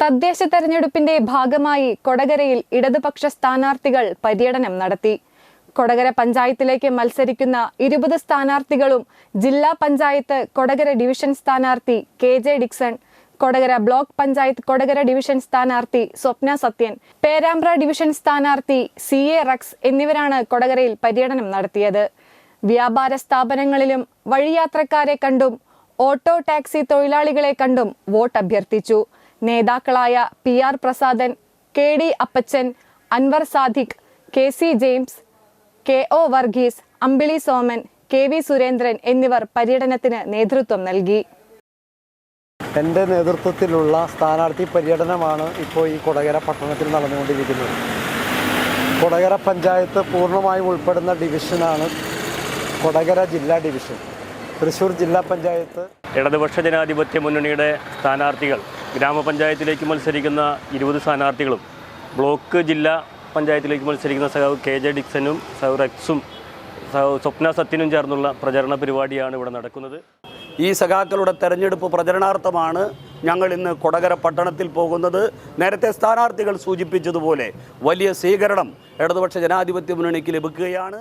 തദ്ദേശ തെരഞ്ഞെടുപ്പിന്റെ ഭാഗമായി കൊടകരയിൽ ഇടതുപക്ഷ സ്ഥാനാർത്ഥികൾ പര്യടനം നടത്തി. കൊടകര പഞ്ചായത്തിലേക്ക് മത്സരിക്കുന്ന ഇരുപത് സ്ഥാനാർത്ഥികളും ജില്ലാ പഞ്ചായത്ത് കൊടകര ഡിവിഷൻ സ്ഥാനാർത്ഥി K J Dixon Kodakara block panchayat Kodakara division സ്ഥാനാർത്ഥി സ്വപ്ന സത്യൻ പേരാമ്പ്ര ഡിവിഷൻ സ്ഥാനാർത്ഥി സി എ റക്സ് എന്നിവരാണ് കൊടകരയിൽ പര്യടനം നടത്തിയത്. വ്യാപാര സ്ഥാപനങ്ങളിലും വഴിയാത്രക്കാരെ കണ്ടും ഓട്ടോ ടാക്സി തൊഴിലാളികളെ കണ്ടും വോട്ട് അഭ്യർത്ഥിച്ചു നേതാക്കളായ P R Prasadan K D Appachan Anwar Sadiq K C James K O Varghese Ambili Soman K V Surendran എന്നിവർ പര്യടനത്തിന് നേതൃത്വം നൽകി. എന്റെ നേതൃത്വത്തിലുള്ള സ്ഥാനാർത്ഥി പര്യടനമാണ് ഇപ്പോൾ ഈ കൊടകര പട്ടണത്തിൽ നടന്നുകൊണ്ടിരിക്കുന്നത്. കൊടകര പഞ്ചായത്ത് പൂർണമായും ഉൾപ്പെടുന്ന ഡിവിഷനാണ് കൊടകര ജില്ലാ ഡിവിഷൻ. തൃശ്ശൂർ ജില്ലാ പഞ്ചായത്ത് ഇടതുപക്ഷ ജനാധിപത്യ മുന്നണിയുടെ സ്ഥാനാർത്ഥികൾ ഗ്രാമപഞ്ചായത്തിലേക്ക് മത്സരിക്കുന്ന ഇരുപത് സ്ഥാനാർത്ഥികളും ബ്ലോക്ക് ജില്ലാ പഞ്ചായത്തിലേക്ക് മത്സരിക്കുന്ന സഹാവ് കെ ജെ ഡിക്സനും സഹവ് റെക്സും സ്വപ്ന സത്യനും ചേർന്നുള്ള പ്രചരണ പരിപാടിയാണ് ഇവിടെ നടക്കുന്നത്. ഈ സഖാക്കളുടെ തെരഞ്ഞെടുപ്പ് പ്രചരണാർത്ഥമാണ് ഞങ്ങൾ ഇന്ന് കൊടകര പട്ടണത്തിൽ പോകുന്നത്. നേരത്തെ സ്ഥാനാർത്ഥികൾ സൂചിപ്പിച്ചതുപോലെ വലിയ സ്വീകരണം ഇടതുപക്ഷ ജനാധിപത്യ മുന്നണിക്ക് ലഭിക്കുകയാണ്.